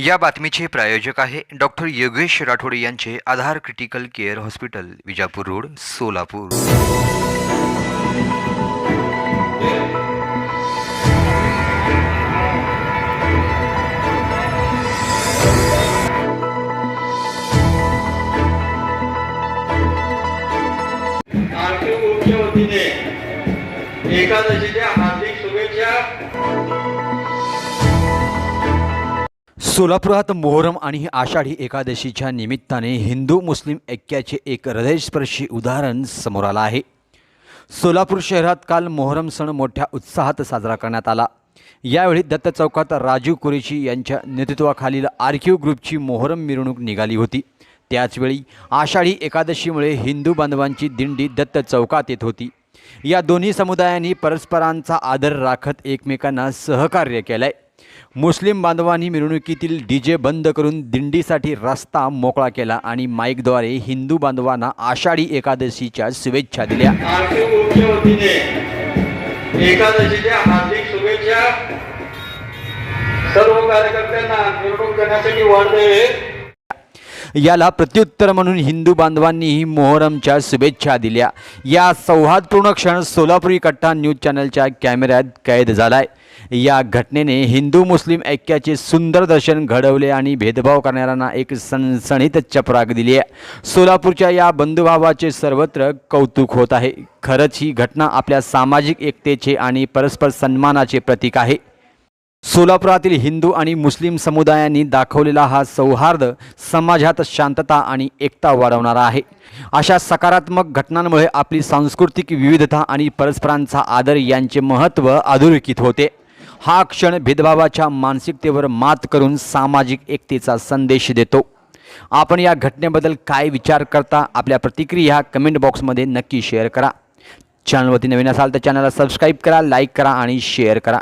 या बातमीचे प्रायोजक आहे डॉक्टर योगेश राठोड यांचे Aadhar critical care hospital Vijapur road Solapur. एकादशीच्या हार्दिक शुभेच्छा. सोलापुरात मोहरम आणि आषाढी एकादशीच्या निमित्ताने हिंदू मुस्लिम ऐक्याचे एक हृदयस्पर्शी उदाहरण समोर आलं आहे. सोलापूर शहरात काल मोहरम सण मोठ्या उत्साहात साजरा करण्यात आला. यावेळी दत्त चौकात राजीव कुरेशी यांच्या नेतृत्वाखालील आर्किव ग्रुपची मोहरम मिरवणूक निघाली होती. त्याचवेळी आषाढी एकादशीमुळे हिंदू बांधवांची दिंडी दत्त चौकात येत होती. या दोन्ही समुदायांनी परस्परांचा आदर राखत एकमेकांना सहकार्य केलं आहे मुस्लिम बांधवांनी मिरवणुकीतील डी जे बंद करून दिंडीसाठी रस्ता मोकळा केला आणि माईकद्वारे हिंदू बांधवांना आषाढी एकादशीच्या शुभेच्छा दिल्या. आरती एकादशीच्या हार्दिक शुभेच्छा. सर्व कार्यकर्त्यांना निवडणूक करण्यासाठी वाढले याला प्रत्युत्तर म्हणून हिंदू बांधवांनीही मोहरमच्या शुभेच्छा दिल्या. या सौहार्दपूर्ण क्षण सोलापुरी कट्टा न्यूज चॅनलच्या कॅमेऱ्यात कैद झालाय. या घटनेने हिंदू मुस्लिम ऐक्याचे सुंदर दर्शन घडवले आणि भेदभाव करणाऱ्यांना एक सणसणीत चपराक दिली आहे. सोलापूरच्या या बंधुभावाचे सर्वत्र कौतुक होत आहे. खरंच ही घटना आपल्या सामाजिक एकतेचे आणि परस्पर सन्मानाचे प्रतीक आहे. सोलापुरातील हिंदू आणि मुस्लिम समुदायांनी दाखवलेला हा सौहार्द समाजात शांतता आणि एकता वाढवणारा आहे. अशा सकारात्मक घटनांमुळे आपली सांस्कृतिक विविधता आणि परस्परांचा आदर यांचे महत्त्व अधोरेखित होते. हा क्षण भेदभावाच्या मानसिकतेवर मात करून सामाजिक एकतेचा संदेश देतो. आपण या घटनेबद्दल काय विचार करता आपल्या प्रतिक्रिया कमेंट बॉक्समध्ये नक्की शेअर करा. चॅनलवरती नवीन असाल तर चॅनलला सबस्क्राईब करा लाईक करा आणि शेअर करा.